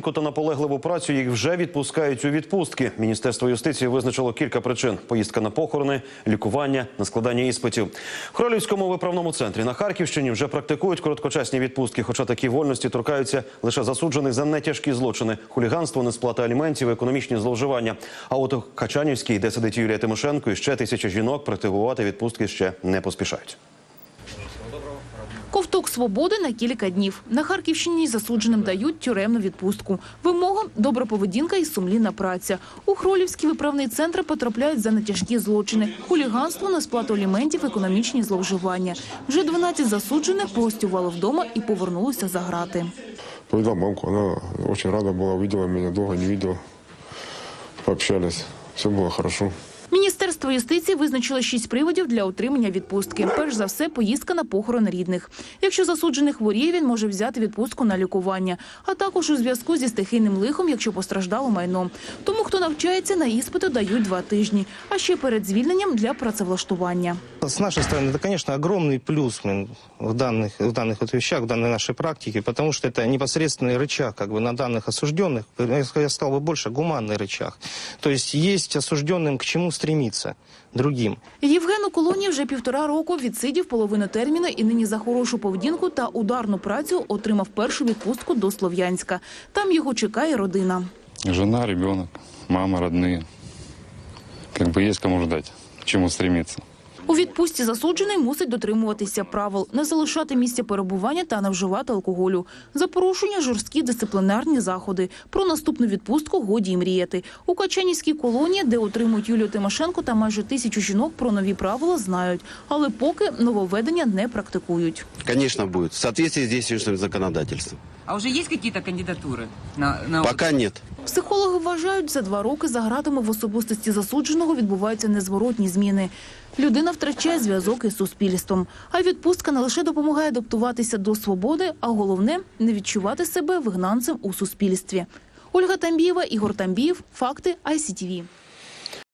Та наполегливу працю їх вже відпускають у відпустки. Міністерство юстиції визначило кілька причин: поїздка на похорони, лікування, на складання іспитів. В Кролівському виправному центрі на Харківщині вже практикують короткочасні відпустки, хоча такі вольності торкаються лише засуджених за нетяжкі злочини: хуліганство, несплата аліментів, економічні зловживання. А от у Качанівській, де сидить Юлія Тимошенко, і ще тисячі жінок практикувати відпустки ще не поспішають. Ковток свободи на кілька днів. На Харківщині засудженим дають тюремну відпустку. Вимога – добра поведінка і сумлінна праця. У Хролівський виправний центр потрапляють за нетяжкі злочини. Хуліганство, несплату аліментів, економічні зловживання. Вже 12 засуджених погостювали вдома і повернулися за грати. Повидал мамку, она очень рада была, увидела меня, долго не видела. Пообщались, все было хорошо. Міністерство юстиції визначило шість приводів для отримання відпустки. Перш за все, поїздка на похорон рідних. Якщо засуджений хворіє, він може взяти відпустку на лікування, а також у зв'язку зі стихійним лихом, якщо постраждало майно. Тому, хто навчається на іспити, дають два тижні, а ще перед звільненням для працевлаштування. С нашей стороны, это, конечно, огромный плюс блин, в данных, в данных вот вещах, в данной нашей практике, потому что это непосредственный рычаг как бы, на данных осужденных, я сказал бы больше, гуманный рычаг. То есть есть осужденным к чему стремиться другим. Євген у колонії вже півтора року відсидів половину терміну і нині за хорошу поведінку та ударну працю отримав першу відпустку до Слов'янська. Там його чекає родина. Жена, дитина, мама, родні. Якби є есть кому ждати, чому чему стремиться. У відпустці засуджений мусить дотримуватися правил, не залишати місця перебування та не вживати алкоголю. За порушення жорсткі дисциплінарні заходи. Про наступну відпустку годі й мріяти. У Качанівській колонії, де отримують Юлію Тимошенко та майже тисячу жінок про нові правила знають, але поки нововведення не практикують. Конечно, будет. В соответствии с действующим законодательством. А уже есть какие-то кандидатуры на, на Пока нет. Психологи вважають, за два роки за гратами в особистості засудженого відбуваються незворотні зміни. Людина втрачає зв'язок із суспільством. А відпустка не лише допомагає адаптуватися до свободи, а головне не відчувати себе вигнанцем у суспільстві. Ольга Тамбієва, Ігор Тамбієв. Факти ICTV.